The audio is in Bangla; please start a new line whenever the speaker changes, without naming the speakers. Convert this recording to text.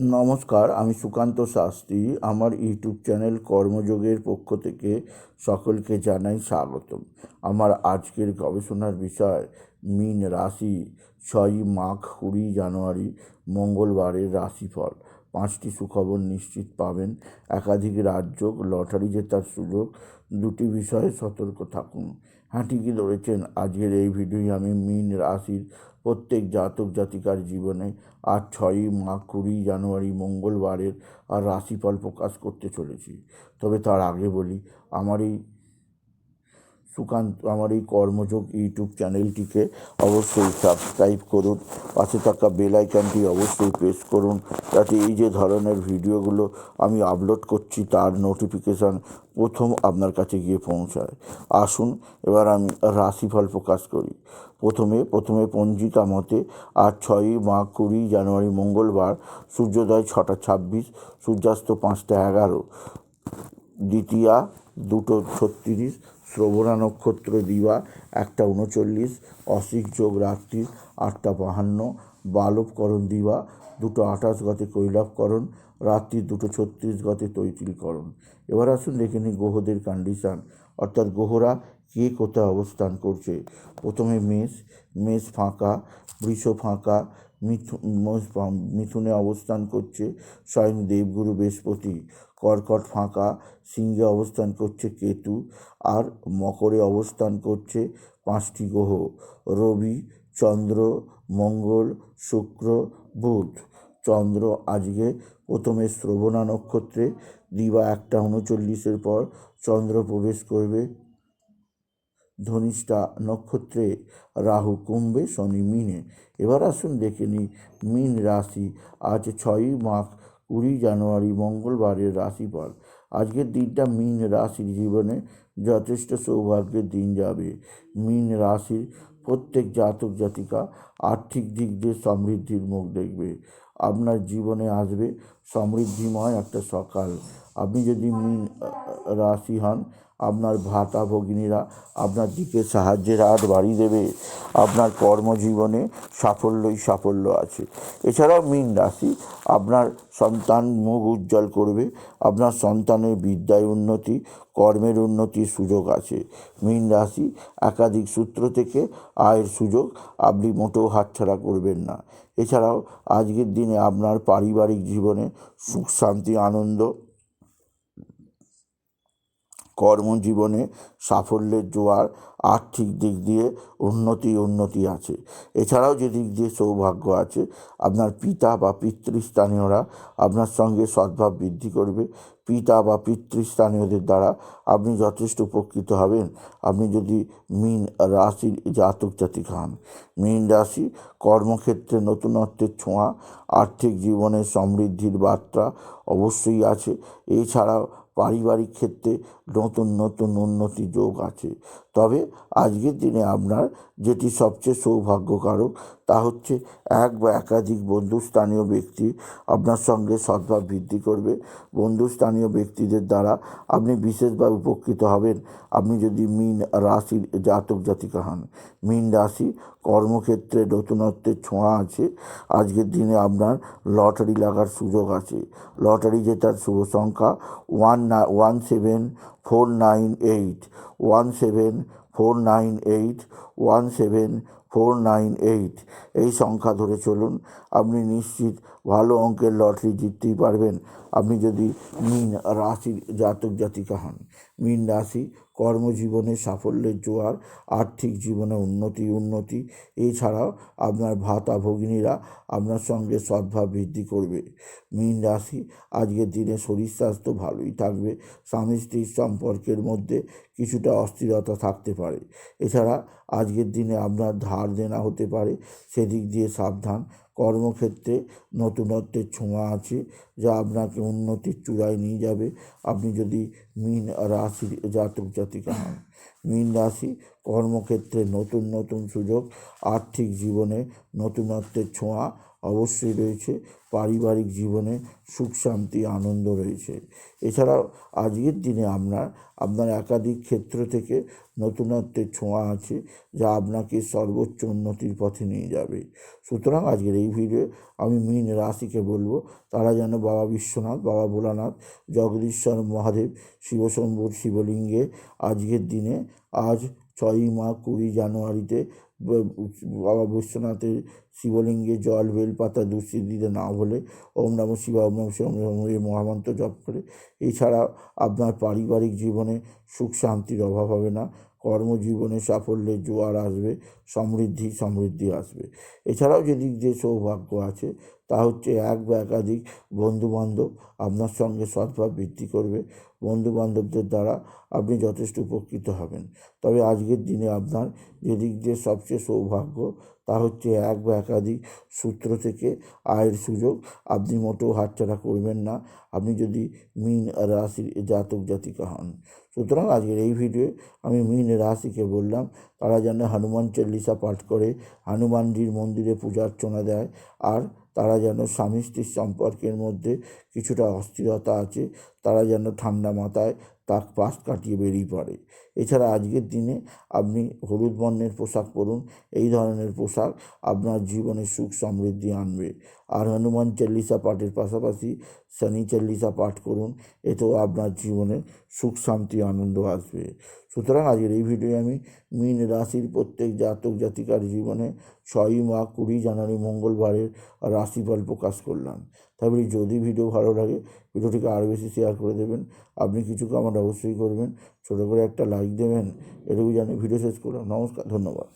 নমস্কার, আমি সুকান্ত শাস্ত্রী। আমার ইউটিউব চ্যানেল কর্মযোগের পক্ষ থেকে সকলকে জানাই স্বাগতম। আমার আজকের গবেষণার বিষয়, মীন রাশি, ছয়ই মাঘ কুড়ি জানুয়ারি, মঙ্গলবারের রাশিফল। পাঁচটি সুখবর নিশ্চিত পাবেন। একাধিক রাজ্য লটারি জেতার সুযোগ, দুটি বিষয়ে সতর্ক থাকুন। হ্যাঁ কি ধরেছেন? আজকের এই ভিডিওই আমি মিন রাশির প্রত্যেক জাতক জাতিকার জীবনে আর ছয়ই মা কুড়ি জানুয়ারি মঙ্গলবারের আর রাশিফল প্রকাশ করতে চলেছি। তবে তার আগে বলি, আমার এই সুকান্ত, আমার এই কর্মযোগ ইউটিউব চ্যানেলটিকে অবশ্যই সাবস্ক্রাইব করুন। পাশে থাকা বেল আইকনটি অবশ্যই প্রেস করুন, যাতে এই যে ধরনের ভিডিওগুলো আমি আপলোড করছি, তার নোটিফিকেশান প্রথম আপনার কাছে গিয়ে পৌঁছায়। আসুন, এবার আমি রাশিফল প্রকাশ করি। প্রথমে প্রথমে পঞ্জিকা মতে আর ছয়ই মা কুড়ি জানুয়ারি মঙ্গলবার, সূর্যোদয় ছটা ছাব্বিশ, সূর্যাস্ত পাঁচটা এগারো, দ্বিতীয়া দুটো ছত্রিশ শ্রবণা নক্ষত্র দিবা, একটা উনচল্লিশ, অসিক যোগ রাত্রি আটটা বাহান্ন বালবকরণ দিবা, দুটো আঠাশ গতে কৈলাভকরণ রাত্রি দুটো ছত্রিশ গতে তৈতিলকরণ এবার আসুন দেখে নিই গ্রহদের কন্ডিশান অর্থাৎ গ্রহরা কে কোথায় অবস্থান করছে? প্রথমে মেষ মেষ ফাঁকা, বৃষ ফাঁকা, মিথু মিথুনে অবস্থান করছে স্বয়ং দেবগুরু বৃহস্পতি। কর্কট ফাঁকা, সিংহে অবস্থান করছে কেতু আর মকরে অবস্থান করছে পাঁচটি গ্রহ, রবি, চন্দ্র, মঙ্গল, শুক্র, বুধ। চন্দ্র আজকে প্রথমে শ্রবণা নক্ষত্রে, দিবা একটা উনচল্লিশের পর চন্দ্র প্রবেশ করবে ধনিষ্ঠা নক্ষত্রে, রাহু কুম্ভে, শনি মিনে। এবার আসুন দেখে নিই, মিন রাশি আজ ছয়ই মাঘ কুড়ি জানুয়ারি, মঙ্গলবারের রাশিফল। আজকের দিনটা মিন রাশির জীবনে যথেষ্ট সৌভাগ্যের দিন যাবে। মীন রাশির প্রত্যেক জাতক জাতিকা আর্থিক দিক দিয়ে সমৃদ্ধির মুখ দেখবে। আপনার জীবনে আসবে সমৃদ্ধিময় একটা সকাল। আপনি যদি মিন রাশি হন আপনার ভাতা ভগিনীরা আপনার দিকে সাহায্যের হাত বাড়িয়ে দেবে। আপনার কর্মজীবনে সাফল্যই সাফল্য আছে। এছাড়াও মীন রাশি, আপনার সন্তান মুখ উজ্জ্বল করবে, আপনার সন্তানের বিদ্যায় উন্নতি, কর্মের উন্নতির সুযোগ আছে। মীন রাশি, একাধিক সূত্র থেকে আয়ের সুযোগ আপনি মোটেও হাতছাড়া করবেন না। এছাড়াও আজকের দিনে আপনার পারিবারিক জীবনে সুখ, শান্তি, আনন্দ কর্মজীবনে সাফল্যের জোয়ার আর্থিক দিক দিয়ে উন্নতি উন্নতি আছে। এছাড়াও যে দিক দিয়ে সৌভাগ্য আছে, আপনার পিতা বা পিতৃস্থানীয়রা আপনার সঙ্গে সদ্ভাব বৃদ্ধি করবে। পিতা বা পিতৃস্থানীয়দের দ্বারা আপনি যথেষ্ট উপকৃত হবেন। আপনি যদি মিন রাশির জাতক জাতিক হন মিন রাশি কর্মক্ষেত্রে নতুনত্বের ছোঁয়া, আর্থিক জীবনে সমৃদ্ধির বার্তা অবশ্যই আছে। এছাড়াও পারিবারিক ক্ষেত্রে নতুন নতুন উন্নতি যোগ আছে। তবে আজকের দিনে আপনার যেটি সবচেয়ে সৌভাগ্যকারক, তা হচ্ছে এক বা একাধিক বন্ধুস্থানীয় ব্যক্তি আপনার সঙ্গে সদ্ভাব বৃদ্ধি করবে। বন্ধুস্থানীয় ব্যক্তিদের দ্বারা আপনি বিশেষভাবে উপকৃত হবেন। আপনি যদি মিন রাশির জাতক জাতিকা হন, মিন রাশি কর্মক্ষেত্রে নতুনত্বের ছোঁয়া আছে। আজকের দিনে আপনার লটারি লাগার সুযোগ আছে। লটারি জেতার শুভ সংখ্যা ওয়ান না, one seven four nine eight one seven four nine eight one seven four nine eight এই সংখ্যা ধরে চলুন। আপনি নিশ্চিত ভালো অঙ্কের লটারি জিততেই পারবেন। আপনি যদি মিন রাশির জাতক জাতিকা হন। মিন রাশি কর্মজীবনে সাফল্যের জোয়ার, আর্থিক জীবনে উন্নতি উন্নতি। এছাড়াও আপনার ভাতা ভগিনীরা আপনার সঙ্গে সদ্ভাব বৃদ্ধি করবে। মীন রাশি আজকের দিনে শরীর স্বাস্থ্য ভালোই থাকবে। স্বামী স্ত্রীর সম্পর্কের মধ্যে কিছুটা অস্থিরতা থাকতে পারে। এছাড়া আজকের দিনে আপনার ধার দেনা হতে পারে। সেদিক দিয়ে সাবধান। কর্মক্ষেত্রে নতুনত্বের ছোঁয়া আছে, যা আপনাকে উন্নতির চূড়ায় নিয়ে যাবে। আপনি যদি মীন রাশির জাতক জাতিকা হন, মীন রাশি কর্মক্ষেত্রে নতুন নতুন সুযোগ, আর্থিক জীবনে নতুনত্বের ছোঁয়া অবশ্যই রয়েছে। পারিবারিক জীবনে সুখ, শান্তি, আনন্দ রয়েছে। এছাড়াও আজকের দিনে আপনার আপনার একাধিক ক্ষেত্র থেকে নতুনত্বের ছোঁয়া আছে যা আপনাকে সর্বোচ্চ উন্নতির পথে নিয়ে যাবে। সুতরাং আজকের এই ভিডিও আমি মীন রাশিকে বলব, তারা যেন বাবা বিশ্বনাথ, বাবা ভোলানাথ, জগদীশ্বর মহাদেব, শিবশম্ভুর শিবলিঙ্গে আজকের দিনে, আজ ছয়ই মা কুড়ি জানুয়ারিতে বাবা বিশ্বনাথের শিবলিঙ্গে জল বেলপাতা দিতে না বলে ওম নম শিবা ওম নম শিবা ওম নমঃ শিবায়, এই মহামন্ত্র জপ করে। এছাড়া আপনার পারিবারিক জীবনে সুখ শান্তির অভাব হবে না। কর্মজীবনে সাফল্যের জোয়ার আসবে, সমৃদ্ধি সমৃদ্ধি আসবে। এছাড়াও যেদিক যে সৌভাগ্য আছে, তা হচ্ছে এক বা একাধিক বন্ধুবান্ধব আপনার সঙ্গে সদ্ভাব বৃদ্ধি করবে। বন্ধুবান্ধবদের দ্বারা আপনি যথেষ্ট উপকৃত হবেন। তবে আজকের দিনে আপনার যেদিক দিয়ে সবচেয়ে সৌভাগ্য তা হচ্ছে এক বা একাধিক সূত্র থেকে আয়ের সুযোগ। আপনি মোটেও হাতছাড়া করবেন না। আপনি যদি মিন রাশির জাতক, জাতিকা হন। সুতরাং আজকের এই ভিডিওয়ে আমি মিন রাশিকে বললাম, তারা যেন হনুমান চল্লিশা পাঠ করে, হনুমানজির মন্দিরে পূজা অর্চনা দেয়, আর তারা যেন স্বামী স্ত্রীর সম্পর্কের মধ্যে কিছুটা অস্থিরতা আছে তারা যেন ঠান্ডা মাথায় তাক পাশ কাটিয়ে বেরিয়ে পড়ে। এছাড়া আজকের দিনে আপনি হলুদ বর্ণের পোশাক পরুন, এই ধরনের পোশাক আপনার জীবনে সুখ সমৃদ্ধি আনবে। আর হনুমান চল্লিশা পাঠের পাশাপাশি শনি চল্লিশা পাঠ করুন, এতেও আপনার জীবনে সুখ শান্তি আনন্দ আসবে। সুতরাং আজকের এই ভিডিওয়ে আমি মীন রাশির প্রত্যেক জাতক জাতিকার জীবনে ছয়ই মা কুড়ি জানুয়ারি মঙ্গলবারের রাশিফল প্রকাশ করলাম। তবে যদি ভিডিও ভালো লাগে, ভিডিওটিকে আরও বেশি শেয়ার করে দেবেন। আপনি কিছু কমেন্ট অবশ্যই করবেন। ছোটো করে একটা লাইক দেবেন। এটুকু জানি ভিডিও শেষ করলাম। নমস্কার, ধন্যবাদ।